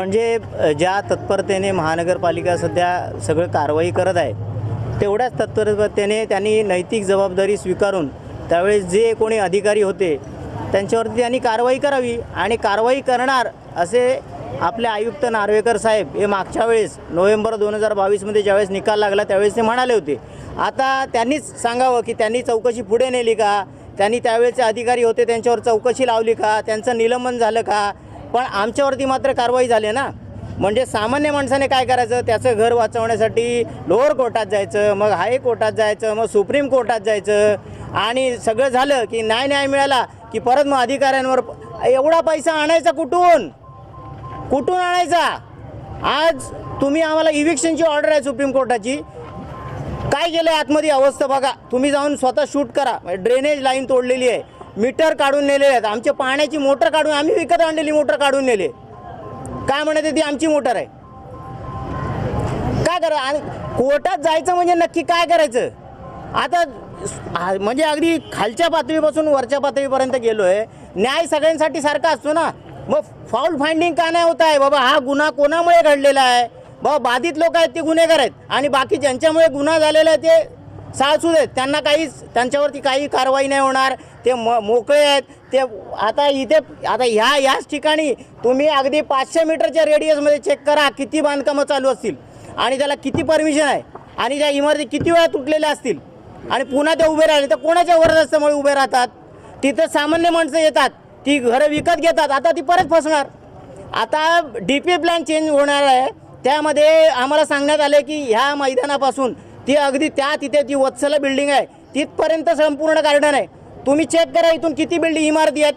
म्हणजे ज्या तत्परतेने महानगरपालिका सध्या सगळं कारवाई करत आहे तेवढ्याच तत्परतेने त्यांनी नैतिक जबाबदारी स्वीकारून त्यावेळेस जे कोणी अधिकारी होते त्यांच्यावरती त्यांनी कारवाई करावी आणि कारवाई करणार असे आपले आयुक्त नार्वेकर साहेब हे मागच्या वेळेस नोव्हेंबर दोन हजार बावीसमध्ये ज्यावेळेस निकाल लागला त्यावेळेस ते म्हणाले होते. आता त्यांनीच सांगावं की त्यांनी चौकशी पुढे नेली का? त्यांनी त्यावेळेचे अधिकारी होते त्यांच्यावर चौकशी लावली का? त्यांचं निलंबन झालं का? पण आमच्यावरती मात्र कारवाई झाली ना. म्हणजे सामान्य माणसाने काय करायचं? त्याचं घर वाचवण्यासाठी लोअर कोर्टात जायचं मग हाय कोर्टात जायचं मग सुप्रीम कोर्टात जायचं. आणि सगळं झालं की न्याय न्याय मिळाला की परत मग अधिकाऱ्यांवर एवढा पैसा आणायचा कुठून? कुठून आणायचा? आज तुम्ही आम्हाला इव्हिक्शनची ऑर्डर आहे सुप्रीम कोर्टाची. काय केलं आतमध्ये अवस्था बघा. तुम्ही जाऊन स्वतः शूट करा. ड्रेनेज लाईन तोडलेली आहे. मीटर काढून नेलेले आहेत. आमच्या पाण्याची मोटर काढून आम्ही विकत आणलेली मोटर काढून नेले. काय म्हणते ती? आमची मोटर आहे. काय करा? आणि कोर्टात जायचं म्हणजे नक्की काय करायचं? आता म्हणजे अगदी खालच्या पातळीपासून वरच्या पातळीपर्यंत गेलो आहे न्याय सगळ्यांसाठी सारखा असतो ना? मग फाऊल फाइंडिंग का नाही होत आहे? बाबा हा गुन्हा कोणामुळे घडलेला आहे? बाबा बाधित लोक आहेत ते गुन्हेगार आहेत. आणि बाकी ज्यांच्यामुळे गुन्हा झालेला आहे ते साळसूद आहेत. त्यांना काहीच त्यांच्यावरती काही कारवाई नाही होणार. ते म मोकळे आहेत. ते आता इथे आता ह्या ह्याच ठिकाणी तुम्ही अगदी पाचशे मीटरच्या रेडियसमध्ये चेक करा किती बांधकामं चालू असतील. आणि त्याला किती परमिशन आहे. आणि त्या इमारती किती वेळा तुटलेल्या असतील. आणि पुन्हा ते उभे राहिले. तर कोणाच्या वरदस्त्यामुळे उभे राहतात? तिथं सामान्य माणसं येतात. ती घरं विकत घेतात. आता ती परत फसणार. आता डी पी प्लॅन चेंज होणार आहे. त्यामध्ये आम्हाला सांगण्यात आलं की ह्या मैदानापासून ती अगदी त्या तिथे ती वत्सला बिल्डिंग आहे तिथपर्यंत संपूर्ण गार्डन आहे. तुम्ही चेक करा इथून किती बिल्डिंग इमारती आहेत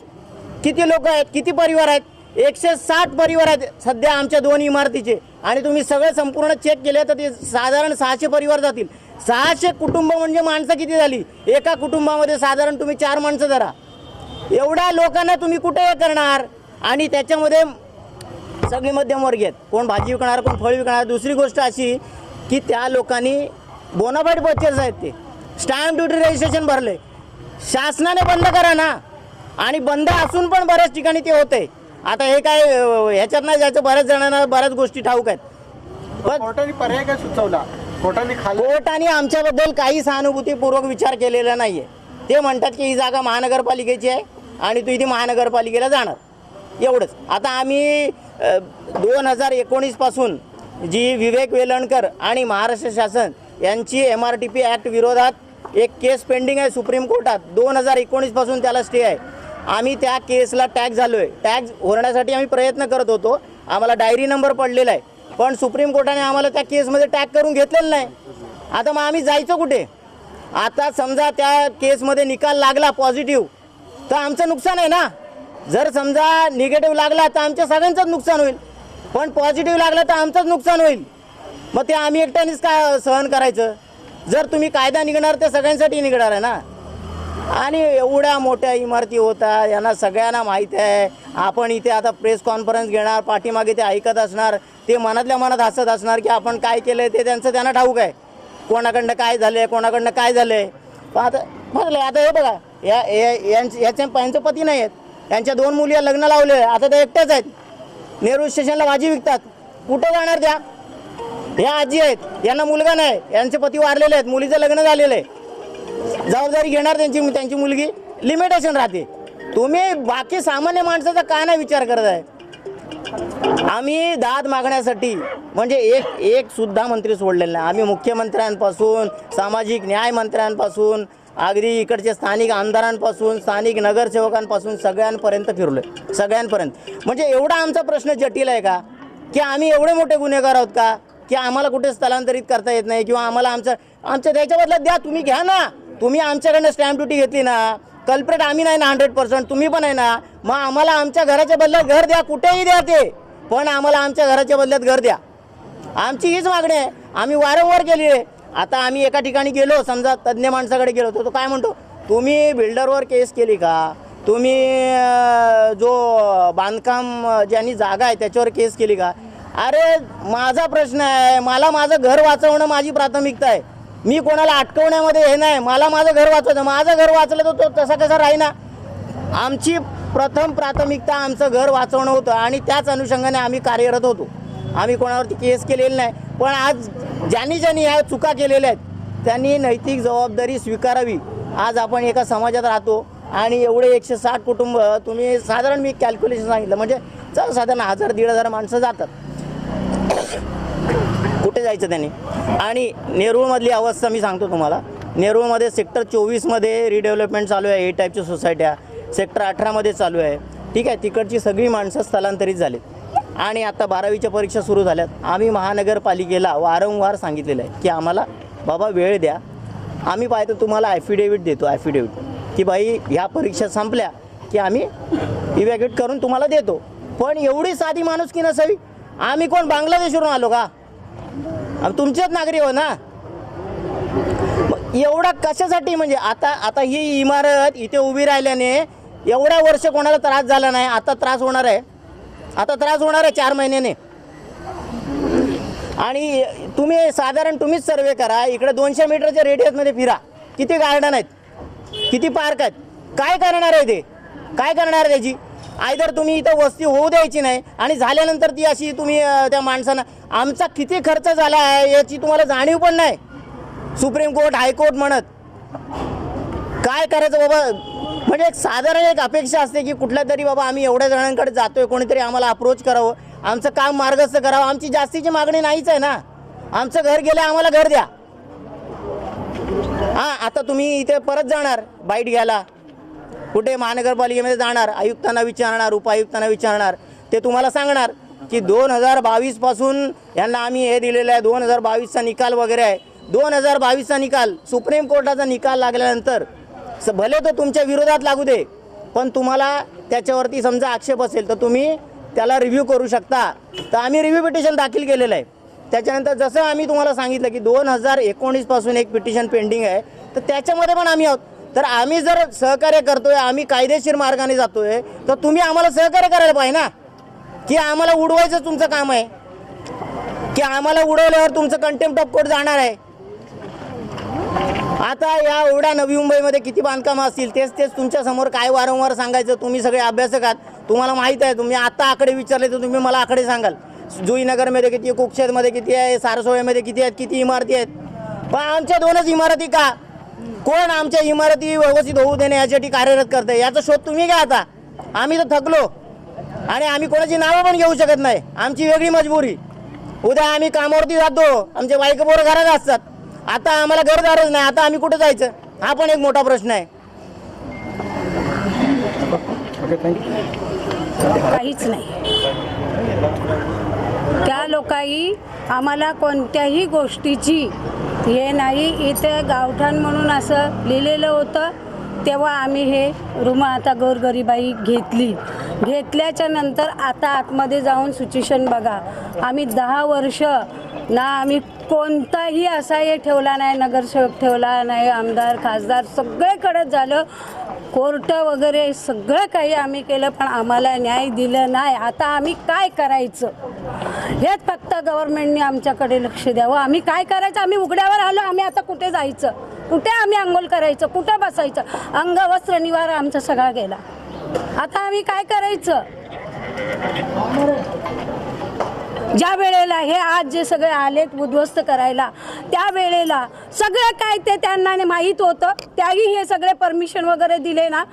किती लोक आहेत किती परिवार आहेत. एकशे साठ परिवार आहेत सध्या आमच्या दोन इमारतीचे. आणि तुम्ही सगळे संपूर्ण चेक केले तर ते साधारण सहाशे परिवार जातील. सहाशे कुटुंब म्हणजे माणसं किती झाली? एका कुटुंबामध्ये साधारण तुम्ही चार माणसं धरा. एवढ्या लोकांना तुम्ही कुठे हे करणार? आणि त्याच्यामध्ये सगळे मध्यमवर्गीय आहेत. कोण भाजी विकणार कोण फळ विकणार? दुसरी गोष्ट अशी की त्या लोकांनी बोनाफाईड पर्चेस आहेत ते. स्टॅम्प ड्युटी रजिस्ट्रेशन भरले. शासनाने बंद करा ना. आणि बंद असून पण बऱ्याच ठिकाणी ते होते. आता हे काय ह्याच्यात नाही जायचं बऱ्याच जणांना बऱ्याच गोष्टी ठाऊक आहेत. कोर्टाने पर्याय काय सुचवला? कोर्टाने आमच्याबद्दल काही सहानुभूतीपूर्वक विचार केलेला नाही आहे ते म्हणतात की ही जागा महानगरपालिकेची आहे आणि तू इथे महानगरपालिकेला जाणार. एवढंच. आता आम्ही दोन हजार एकोणीसपासून जी विवेक वेलणकर आणि महाराष्ट्र शासन यांची M R T P act विरोधात एक केस पेंडिंग आहे सुप्रीम कोर्टात. दोन हजार एकोणीसपासून त्याला स्टे आहे. आम्ही त्या केसला टॅग झालो आहे टॅग होण्यासाठी आम्ही प्रयत्न करत होतो. आम्हाला डायरी नंबर पडलेला आहे. पण सुप्रीम कोर्टाने आम्हाला त्या केसमध्ये टॅग करून घेतलेलं नाही. आता मग आम्ही जायचं कुठे? आता समजा त्या केसमध्ये निकाल लागला पॉझिटिव्ह तर आमचं नुकसान आहे ना? जर समजा निगेटिव्ह लागला तर आमच्या सगळ्यांचंच नुकसान होईल. पण पॉझिटिव्ह लागला तर आमचंच नुकसान होईल. मग ते आम्ही एकट्यानेच का सहन करायचं? जर तुम्ही कायदा निघणार तर सगळ्यांसाठी निघणार आहे ना? आणि एवढ्या मोठ्या इमारती होता यांना सगळ्यांना माहीत आहे. आपण इथे आता प्रेस कॉन्फरन्स घेणार पाठीमागे ते ऐकत असणार ते मनातल्या मनात हसत असणार की आपण काय केलं ते त्यांचं त्यांना ठाऊक आहे. कोणाकडनं काय झालं आहे कोणाकडनं काय झालं आहे पण आता म्हटलं आता हे बघा या यांचे याच्या यांचे पती नाही आहेत. त्यांच्या दोन मुली लग्न लावले आता ते एकट्याच आहेत. नेहरू स्टेशनला भाजी विकतात. कुठं जाणार त्या? ह्या आजी आहेत यांना मुलगा नाही यांचे पती वारलेले आहेत मुलीचं लग्न झालेलं आहे. जबाबदारी घेणार त्यांची त्यांची मुलगी लिमिटेशन राहते. तुम्ही बाकी सामान्य माणसाचा का नाही विचार करत आहे? आम्ही दाद मागण्यासाठी म्हणजे एक एक सुद्धा मंत्री सोडलेला नाही. आम्ही मुख्यमंत्र्यांपासून सामाजिक न्याय मंत्र्यांपासून अगदी इकडचे स्थानिक आमदारांपासून स्थानिक नगरसेवकांपासून सगळ्यांपर्यंत फिरलोय. सगळ्यांपर्यंत. म्हणजे एवढा आमचा प्रश्न जटिल आहे का? की आम्ही एवढे मोठे गुन्हेगार आहोत का? की आम्हाला कुठे स्थलांतरित करता येत नाही किंवा आम्हाला आमचं आमच्या त्याच्याबद्दल द्या तुम्ही घ्या ना. तुम्ही आमच्याकडनं स्टॅम्प ड्युटी घेतली ना कल्प्रेट आम्ही नाही ना हंड्रेड पर्सेंट तुम्ही पण आहे ना मग आम्हाला आमच्या घराच्या बदल्यात घर द्या कुठेही द्या ते. पण आम्हाला आमच्या घराच्या बदल्यात घर द्या. आमची हीच मागणी आहे. आम्ही वारंवार केली आहे. आता आम्ही एका ठिकाणी गेलो समजा तज्ज्ञ माणसाकडे गेलो तर तो काय म्हणतो? तुम्ही बिल्डरवर केस केली का? तुम्ही जो बांधकाम ज्यांनी जागा आहे त्याच्यावर केस केली का? अरे माझा प्रश्न आहे. मला माझं घर वाचवणं माझी प्राथमिकता आहे. मी कोणाला अटकवण्यामध्ये हे नाही. मला माझं घर वाचवायचं माझं घर वाचलं तर तो तसा कसा राहीना? आमची प्रथम प्राथमिकता आमचं घर वाचवणं होतं आणि त्याच अनुषंगाने आम्ही कार्यरत होतो. आम्ही कोणावरती केस केलेली नाही. पण आज ज्यांनी ज्यांनी ह्या चुका केलेल्या आहेत त्यांनी नैतिक जबाबदारी स्वीकारावी. आज आपण एका समाजात राहतो आणि एवढे एकशे साठ कुटुंब तुम्ही साधारण मी कॅल्क्युलेशन सांगितलं. म्हणजे चल साधारण हजार दीड हजार माणसं जातात. कुठे जायचं त्यांनी? आणि नेरूळमधली अवस्था मी सांगतो तुम्हाला. नेरूळमध्ये सेक्टर चोवीसमध्ये रिडेव्हलपमेंट चालू आहे ए टाईपच्या सोसायट्या सेक्टर अठरामध्ये चालू आहे. ठीक आहे तिकडची सगळी माणसं स्थलांतरित झालीत. आणि आता बारावीच्या परीक्षा सुरू झाल्यात. आम्ही महानगरपालिकेला वारंवार सांगितलेलं आहे की आम्हाला बाबा वेळ द्या. आम्ही पाहतो तुम्हाला ॲफिडेविट देतो ॲफिडेविट की बाई ह्या परीक्षा संपल्या की आम्ही इव्हॅक्युएट करून तुम्हाला देतो. पण एवढी साधी माणूस की नसावी. आम्ही कोण? बांगलादेशवरून आलो का? तुमचेच नागरिक हो ना? एवढा कशासाठी म्हणजे आता आता ही इमारत इथे उभी राहिल्याने एवढ्या वर्ष कोणाला त्रास झाला नाही आता त्रास होणार आहे. आता त्रास होणार आहे चार महिन्याने. आणि तुम्ही साधारण तुम्हीच सर्वे करा इकडे दोनशे मीटरच्या रेडियसमध्ये फिरा. किती गार्डन आहेत? किती पार्क आहेत? काय करणार आहे ते? काय करणार आहे त्याची? आयदर तुम्ही इथं वस्ती होऊ द्यायची नाही आणि झाल्यानंतर ती अशी तुम्ही त्या माणसांना आमचा किती खर्च झाला आहे याची तुम्हाला जाणीव पण नाही. सुप्रीम कोर्ट हायकोर्ट म्हणत. काय करायचं बाबा? म्हणजे एक साधारण एक अपेक्षा असते की कुठल्या तरी बाबा आम्ही एवढ्या जणांकडे जातोय कोणीतरी आम्हाला अप्रोच करावं. आमचं काम मार्गस्थ करावं. आमची जास्तीची मागणी नाहीच आहे ना. आमचं घर गेलं आम्हाला घर द्या. हां आता तुम्ही इथे परत जाणार बाईट घ्यायला. कुठे महानगरपालिकेमध्ये जाणार आयुक्तांना विचारणार उपायुक्तांना विचारणार ते तुम्हाला सांगणार की दोन हजार बावीसपासून यांना आम्ही हे दिलेलं आहे दोन हजार बावीसचा निकाल वगैरे आहे. दोन हजार बावीसचा निकाल सुप्रीम कोर्टाचा निकाल लागल्यानंतर स भले तो तुमच्या विरोधात लागू दे पण तुम्हाला त्याच्यावरती समजा आक्षेप असेल तर तुम्ही त्याला रिव्ह्यू करू शकता. तर आम्ही रिव्ह्यू पिटिशन दाखल केलेलं आहे. त्याच्यानंतर जसं आम्ही तुम्हाला सांगितलं की दोन हजार एकोणीसपासून एक पिटिशन पेंडिंग आहे तर त्याच्यामध्ये पण आम्ही आहोत. तर आम्ही जर सहकार्य करतोय आम्ही कायदेशीर मार्गाने जातोय तर तुम्ही आम्हाला सहकार्य करायला पाहिजे ना? की आम्हाला उडवायचं तुमचं काम आहे. की आम्हाला उडवल्यावर तुमचं कंटेम्प्ट ऑफ कोर्ट जाणार आहे. आता या एवढ्या नवी मुंबईमध्ये किती बांधकामं असतील तेच तेच तुमच्यासमोर काय वारंवार सांगायचं तुम्ही सगळे अभ्यासक आहात. तुम्हाला माहीत आहे तुम्ही आता आकडे विचारले तर तुम्ही मला आकडे सांगाल. जुईनगरमध्ये किती आहे कुक्षेतमध्ये किती आहे सारसोळ्यामध्ये किती आहेत किती इमारती आहेत? पण आमच्या दोनच इमारती का? कोण आमच्या इमारती व्यवस्थित होऊ देणे यासाठी कार्यरत करते याचा शोध तुम्ही घ्या आता. आम्ही तर थकलो. आणि आम्ही कोणाची नावं पण घेऊ शकत नाही. आमची वेगळी मजबुरी. उद्या आम्ही कामावरती जातो. आमचे बायक पोर घरात असतात. आता आम्हाला घरदारच नाही. आता आम्ही कुठं जायचं? हा पण एक मोठा प्रश्न आहे. काहीच नाही. त्या लोकांनी आम्हाला कोणत्याही गोष्टीची हे नाही. इथे गावठाण म्हणून असं लिहिलेलं होतं. तेव्हा आम्ही हे रुमा आता गोरगरीबाई घेतली. घेतल्याच्या नंतर आता आतमध्ये जाऊन सुचिशन बघा. आम्ही दहा वर्ष ना आम्ही कोणताही असा हे ठेवला नाही. नगरसेवक ठेवला नाही. आमदार खासदार सगळेकडे झालं. कोर्ट वगैरे सगळं काही आम्ही केलं पण आम्हाला न्याय दिलं नाही. आता आम्ही काय करायचं? हेच फक्त गव्हर्नमेंटने आमच्याकडे लक्ष द्यावं. आम्ही काय करायचं? आम्ही उघड्यावर आलो. आम्ही आता कुठे जायचं? कुठे आम्ही अंघोळ करायचं? कुठं बसायचं? अंग वस्त्र निवार आमचा सगळा गेला. आता आम्ही काय करायचं? ज्या वेळेला हे आज जे सगळे आलेत उद्ध्वस्त करायला त्या वेळेला सगळं काय ते त्यांना माहीत होतं. त्याही हे सगळे परमिशन वगैरे दिले ना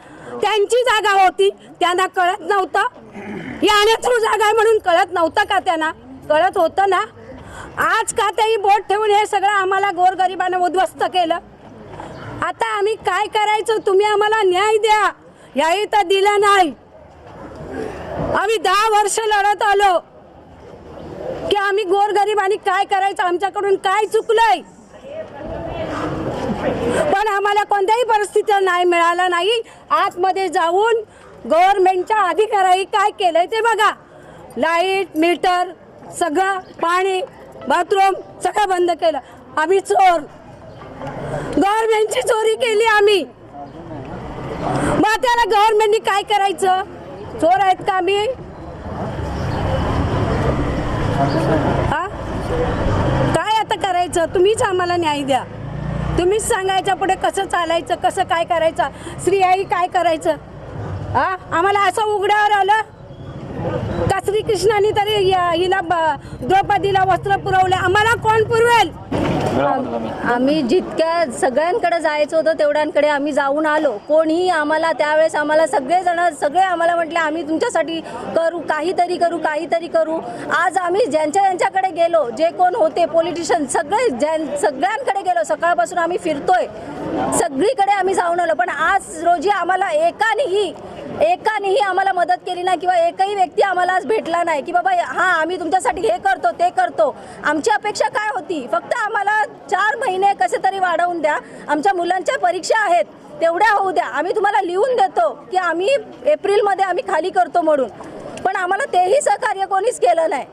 त्यांची जागा होती. त्यांना कळत नव्हतं. याने थ्रू जागा म्हणून कळत नव्हतं का त्यांना? कळत होतं ना? आज का तेही बोट ठेवून हे सगळं आम्हाला गोरगरिबांना उद्ध्वस्त केलं? आता आम्ही काय करायचं? तुम्ही आम्हाला न्याय द्या. याही तर दिलं नाही. आम्ही दहा वर्ष लढत आलो. की आम्ही गोरगरिबांनी काय करायचं? आमच्याकडून काय चुकलंय? पण आम्हाला कोणत्याही परिस्थितीला नाही मिळाला नाही. आतमध्ये जाऊन गव्हर्नमेंटच्या अधिकाऱ्यांनी काय केलंय ते बघा. लाइट मीटर सगळं पाणी बाथरूम सगळं बंद केलं. आम्ही चोर. गव्हर्नमेंटची चोरी केली आम्ही. मग त्याला गव्हर्नमेंटनी काय करायचं? चोर आहेत का आम्ही? आ काय आता करायचं? तुम्हीच आम्हाला न्याय द्या. तुम्हीच सांगायचं पुढे कसं चालायचं कसं काय करायचं स्त्रियाही काय करायचं? आ आम्हाला असं उघड्यावर आलं? का श्रीकृष्णाने तरी या- हिला द्रौपदीला वस्त्र पुरवले. आम्हाला कोण पुरवेल? आम्ही जितक्या सगळ्यांकडे जायचं होतं तेवढ्यांकडे आम्ही जाऊन आलो. कोणीही आम्हाला त्यावेळेस आम्हाला सगळेजण सगळे आम्हाला म्हटले आम्ही तुमच्यासाठी करू काहीतरी करू काहीतरी करू. आज आम्ही ज्यांच्या ज्यांच्याकडे गेलो जे कोण होते पॉलिटिशियन सगळे ज्यां सगळ्यांकडे गेलो. सकाळपासून आम्ही फिरतोय. सगळीकडे आम्ही जाऊन आलो. पण आज रोजी आम्हाला एकानेही एकानेही आम्हाला मदत केली नाही किंवा एकही व्यक्ती आम्हाला आज भेटला नाही की बाबा हां आम्ही तुमच्यासाठी हे करतो ते करतो. आमची अपेक्षा काय होती? फक्त आम्हाला चार महिने कसे तरी वाढवून द्या. आमच्या मुलांच्या परीक्षा आहेत तेवढ्या होऊ द्या. आम्ही तुम्हाला लिहून देतो की आम्ही एप्रिलमध्ये आम्ही खाली करतो म्हणून. पण आम्हाला तेही सहकार्य कोणीच केलं नाही.